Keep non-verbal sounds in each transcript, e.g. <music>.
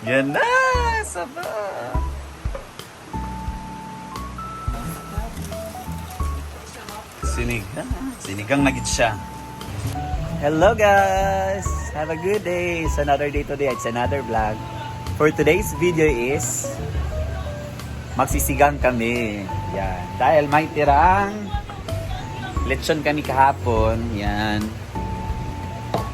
Yan na! Saba! Sinigang. Sinigang na siya. Hello guys! Have a good day! It's another day today. It's another vlog. For today's video is magsisigang kami. Yan. Dahil may tirang lechon kami kahapon. Yan.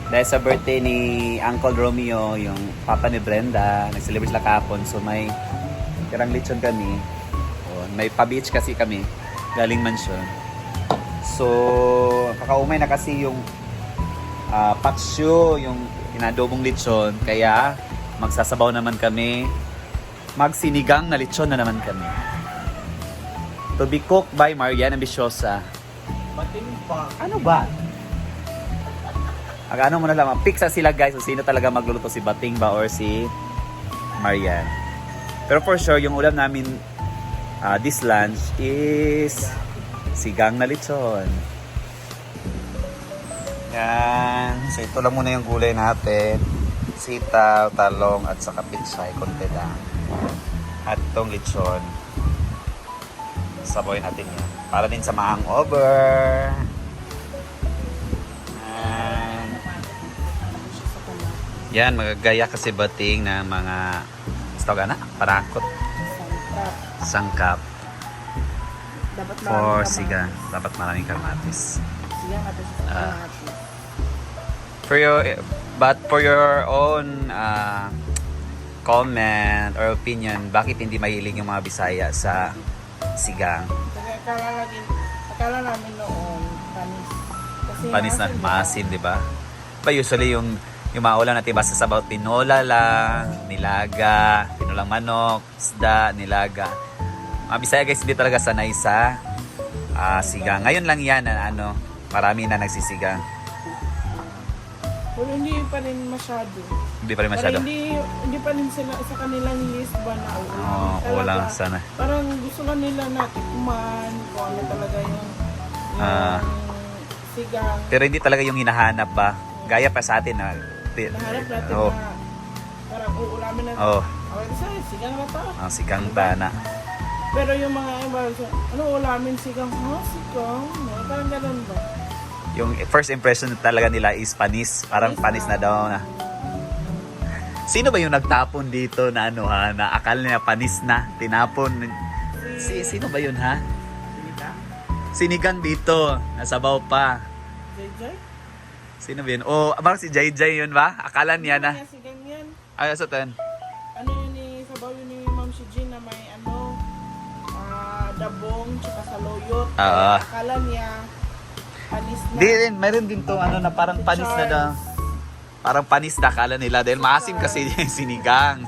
Dahil sa birthday ni Uncle Romeo, yung papa ni Brenda, nag-celebrate sila kahapon. So may tirang lechon kami. O, may pa-beach kasi kami. Galing mansion. So, kakaumay na kasi yung uh, paksyo, yung inadobong lechon. Kaya, magsasabaw naman kami. Magsinigang na lechon na naman kami. To be cooked by Marian Ambiciosa. Bating pa. Ano ba? Ano mo na lang, piksa sila guys kung sino talaga magluluto si Bating ba or si Marian. Pero for sure, yung ulam namin ah, this lunch is sigang na lechon. Yan. So ito lang muna yung gulay natin. Sitaw, talong, at saka pitsay. Konti lang. At itong lechon. Saboy natin yan. Para din sa ma-hangover. Yan. Yan, magagaya kasi bating ng mga tawag na, parakot, Sangkap. sangkap, Dapat for siga. Dapat maraming kamatis. Siya nga sa Ah. For your, but for your own uh, comment or opinion, bakit hindi mahilig yung mga Bisaya sa sigang? Kasi akala, lagi, akala namin noon, panis. Kasi Panis na maasim, di ba? maasim, di ba? Ba usually yung yung mga ulam natin basta sa about tinola lang, nilaga, tinolang manok, isda, nilaga. Mga Bisaya guys, hindi talaga sanay sa ah, sigang. Ngayon lang yan na ano, marami na nagsisigang. Pero hindi pa rin masyado. Hindi pa rin Parang masyado. hindi, hindi pa rin sila sa kanilang list ba na ulam. Oo, Talaga, wala sana. Parang gusto lang nila na tikman kung ano talaga yung, yung Ah. sigang. Pero hindi talaga yung hinahanap ba? Gaya pa sa atin na. Ti- Nahanap natin Oo. na parang uulamin natin. Oh, Okay, sa sigang na to. ang sigang tana. Pero yung mga iba, so, ano ulamin sigang? Ha, sigang? No, parang ganun ba? Yung first impression talaga nila is panis. Parang panis na daw na. Sino ba yung nagtapon dito na ano ha? Na akala niya panis na. Tinapon. Si, sino ba yun ha? Sinita? Sinigang dito. Nasabaw pa. JJ? Sino ba yun? Oh, parang si Jay Jay yun ba? Akala niya na. Ano yan, sigang yan? Ay, sa ten. Ano yun ni, sabaw yun ni Ma'am si Jean na may ano, ah, dabong, tsaka saloyot. Oo. Kaya Akala niya, panis na. Di rin, meron din to ano na parang panis na daw. Parang panis na akala nila dahil maasim kasi yung <laughs> sinigang.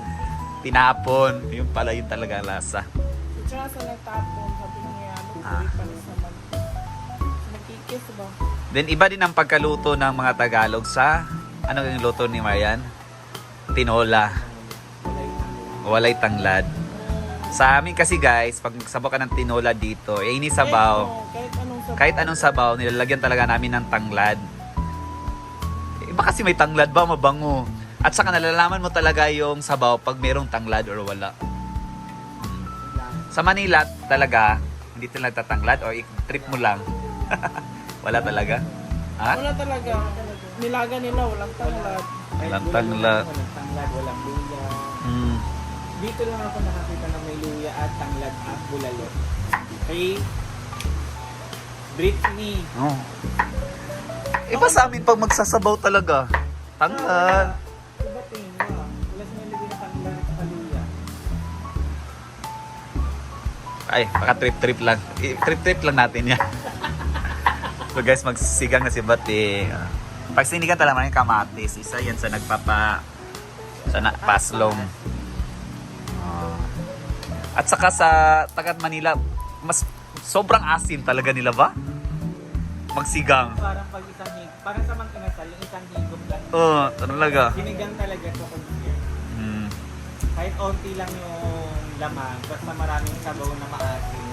Tinapon. Yung pala yun talaga ang lasa. Tsaka sa nagtapon, sabi niya, ano, Ah. ah. panis naman. Nagkikis ba? Then iba din ang pagkaluto ng mga Tagalog sa ano yung luto ni Marian? Tinola. Walay tanglad. Sa amin kasi guys, pag sabaw ka ng tinola dito, eh ini sabaw. Kahit, ano, kahit anong sabaw. Kahit anong sabaw, nilalagyan talaga namin ng tanglad. Iba kasi may tanglad ba, mabango. At saka nalalaman mo talaga yung sabaw pag merong tanglad or wala. Hmm. Sa Manila talaga, hindi talaga tatanglad or trip mo lang. <laughs> wala talaga. Ha? Wala talaga. Nilaga nila, walang tanglad. Walang tanglad. Walang tanglad, walang luya. Hmm. Dito lang ako nakakita ng may luya at tanglad at bulalot. Kay Britney. Oh. Iba sa amin pag magsasabaw talaga. Tanglad. Iba tingin. Wala nilagay na tanglad at saka luya. Ay, baka trip-trip lang. I- Trip-trip lang natin yan. <laughs> so guys, magsigang na si Bati. Ah, Pag sinigang talaga yung kamatis, isa yan sa nagpapa sa na, paslong. Ah. At saka sa Tagat Manila, mas sobrang asim talaga nila ba? Magsigang. Parang pag isang hig, parang sa mga kinasal, yung isang higop lang. Oo, oh, talaga. Sinigang talaga ito kung Hmm. Kahit onti lang yung laman, basta maraming sabaw na maasim.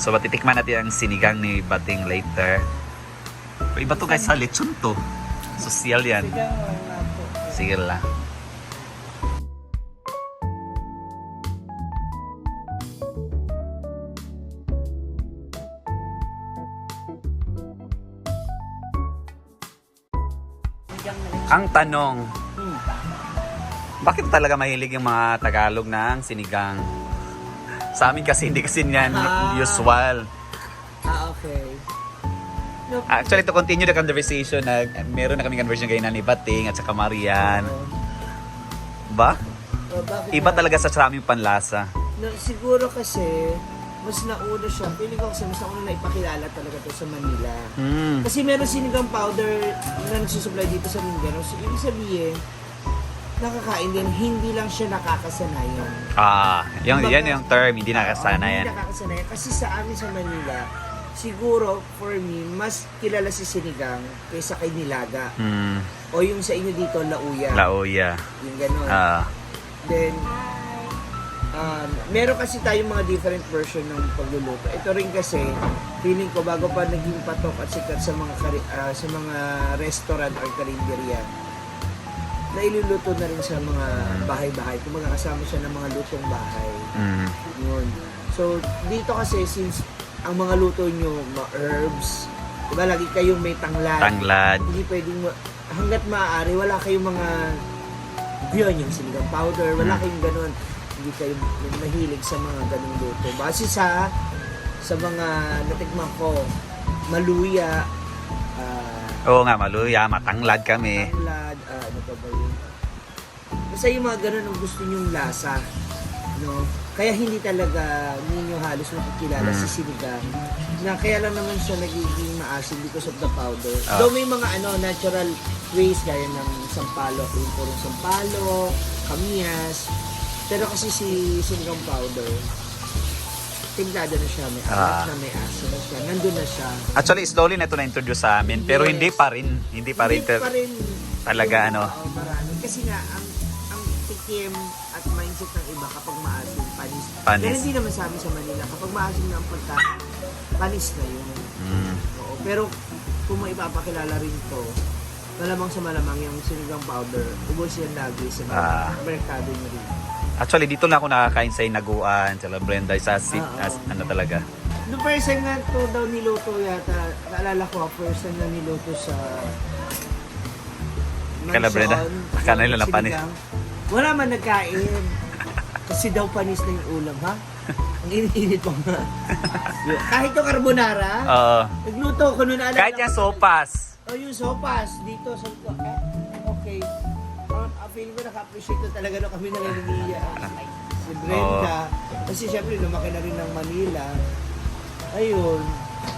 So, matitikman natin ang sinigang ni Bating later. Pero iba to guys, sa lechon to. Social yan. Sige lang. Ang tanong, Hmm. bakit talaga mahilig yung mga Tagalog ng sinigang? Sa amin kasi hindi kasi yan Ah. usual. Ah, okay. No, Actually, to continue the conversation, na meron na kaming conversation kayo ni Bating at saka Marian. Ba? Oh, bakit Iba na- talaga sa aming panlasa. No, siguro kasi, mas nauna siya. Feeling ko kasi mas nauna na ipakilala talaga to sa Manila. Mm. Kasi meron sinigang powder na nagsusupply dito sa Mindanao. So, ibig sabihin, nakakain din, hindi lang siya nakakasanayan. Ah, yung, Kumbaga, yan yung term, hindi nakasana Oo, yan. Hindi nakakasanayan. Kasi sa amin sa Manila, siguro, for me, mas kilala si sinigang kaysa kay nilaga. Mm. O yung sa inyo dito, lauya. Lauya. yung gano'n. Ah, Then, um, meron kasi tayong mga different version ng pagluluto. Ito rin kasi, feeling ko bago pa naging patok at sikat sa mga ah, sa mga restaurant or karinderya, na iluluto na rin sa mga bahay-bahay. Kung kasama siya ng mga lutong bahay. mm. Yun. So, dito kasi since ang mga luto nyo, mga herbs, diba lagi kayong may tanglad. Tanglad. Hindi pwedeng, hanggat maaari, wala kayong mga, yun, yung sinigang powder, wala Mm. kayong ganun. Hindi kayo mahilig sa mga ganung luto. Base sa, sa mga natikman ko, maluya, ah, Oo nga, maluya, matanglad kami. tanglad, ah, ano pa ba yun? Basta yung mga ganun ang gusto nyong lasa. No? Kaya hindi talaga ninyo halos makikilala Mm. si sinigang. Na kaya lang naman siya nagiging maasim because of the powder. Ah. Though may mga ano natural ways gaya ng sampalo, yung purong sampalo, kamiyas. Pero kasi si sinigang powder, timplado na siya, may alat Ah. na, may asin na siya, nandun na siya. Actually, slowly na ito na-introduce sa amin. Pero Yes. hindi pa rin. Hindi pa rin. Hindi pa rin talaga, yung, ano. oo, marami. Kasi nga, ang tikim at mindset ng iba kapag maasim, panis. Panis. Pero hindi naman sa amin sa Manila. Kapag maasim na ang pagka, panis na yun. Mm. Oo. Pero kung may ipapakilala rin to, malamang sa malamang yung sinigang powder, ubos yan lagi sa mga Ah. merkado nyo rin. Actually, dito na ako nakakain sa Inaguan, sa La Brenda, sa sit, Ah, as, oo. ano talaga. No first time nga to daw niluto yata, naalala ko, first time na niluto sa Kala Brenda? Mansion, Akala nila na panis. sinigang. Wala man nagkain. Kasi daw panis na yung ulam, ha? Ang init-init pa nga. Kahit yung carbonara, Oo. nagluto ko noon. naalala kahit yung sopas. Oh, yung sopas dito sa okay. Um, uh, feeling ko naka-appreciate na talaga na kami ng Emilia. Si Brenda. Kasi syempre lumaki na rin ng Manila. Ayun.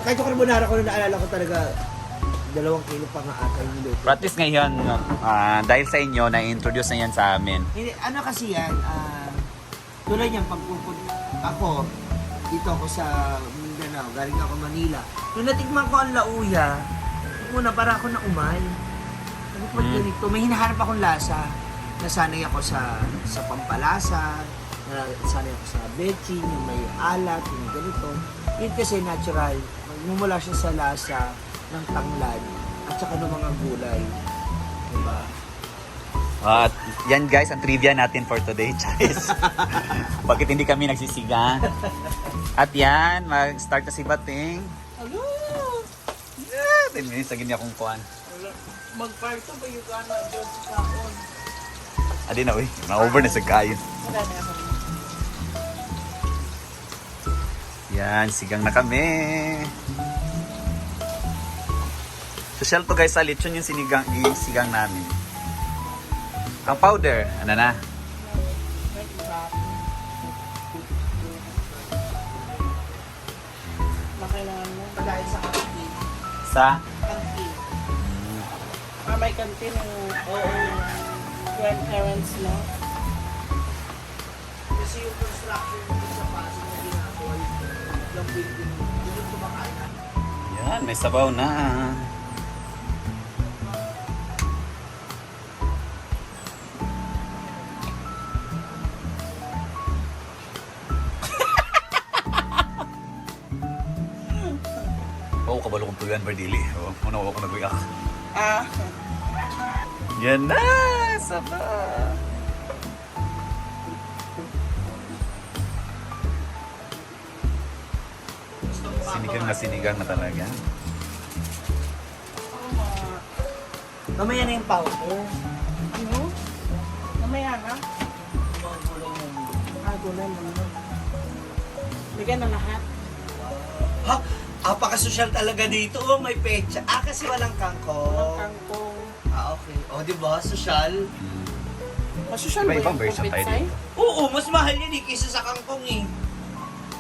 Kahit yung carbonara ko na naalala ko talaga dalawang kilo pa nga ata yung luto. But at least ngayon, ah, dahil sa inyo, na-introduce na yan sa amin. Hindi, ano kasi yan, ah, tulad yan, pagpupun ako, dito ako sa Mindanao, galing ako Manila. Nung natikman ko ang lauya, muna para ako na umay. Sabi ko, Mm. ganito, may hinahanap akong lasa. Nasanay ako sa sa pampalasa, nasanay ako sa bechin, yung may alat, yung ganito. Yun kasi natural, magmumula siya sa lasa ng tanglad at saka ng mga gulay. Diba? At yan guys, ang trivia natin for today, <laughs> guys. Bakit hindi kami nagsisigang? At yan, mag-start na si Bating. Hello! Yeah, 10 minutes, lagi niya akong kuhan. Mag-parto ba yung gana dyan sa kaon? Adi na, uy. Na-over na sa kayo. Wala na ako. Yan, sigang na kami. Social to guys, sa lechon yung sinigang, yung sigang namin. Ang powder, ano na? Makailangan mo. Dahil sa kantin, Sa? Kantin. Ah, may kantin yung oo, grandparents, no? Kasi yung construction dito sa Pasig na ginagawa yung building, yun yung kumakain. Yan, may sabaw na. Oo, kabalo kong tuyan, Bardili. Oo, muna ako nag-react. Ah, Yan na! saba. Sinigang na sinigang na talaga. Mamaya na yung powder. Ano? Mamaya na. Ah, gulay mo. Bigyan na lahat. Ha? Apaka-social talaga dito. Oh, may pecha. Ah, kasi walang Walang kangkong. kangkong. Ah, okay. O, di ba? Social. Masosyal ba Iba-ibang yung version tayo pitsay? dito. Oo, mas mahal yan eh, kaysa sa kangkong eh.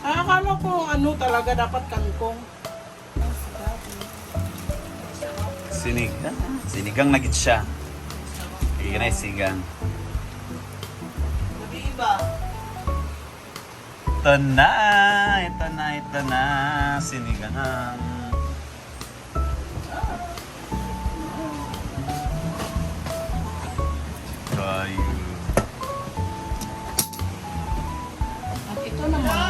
Ah, akala ko ano talaga dapat kangkong. Sinigang. Sinigang na gid siya. Iyan ay sigang. Sabi iba. Ito na, ito na, ito na, sinigang. Ah. Kayo. At ito naman,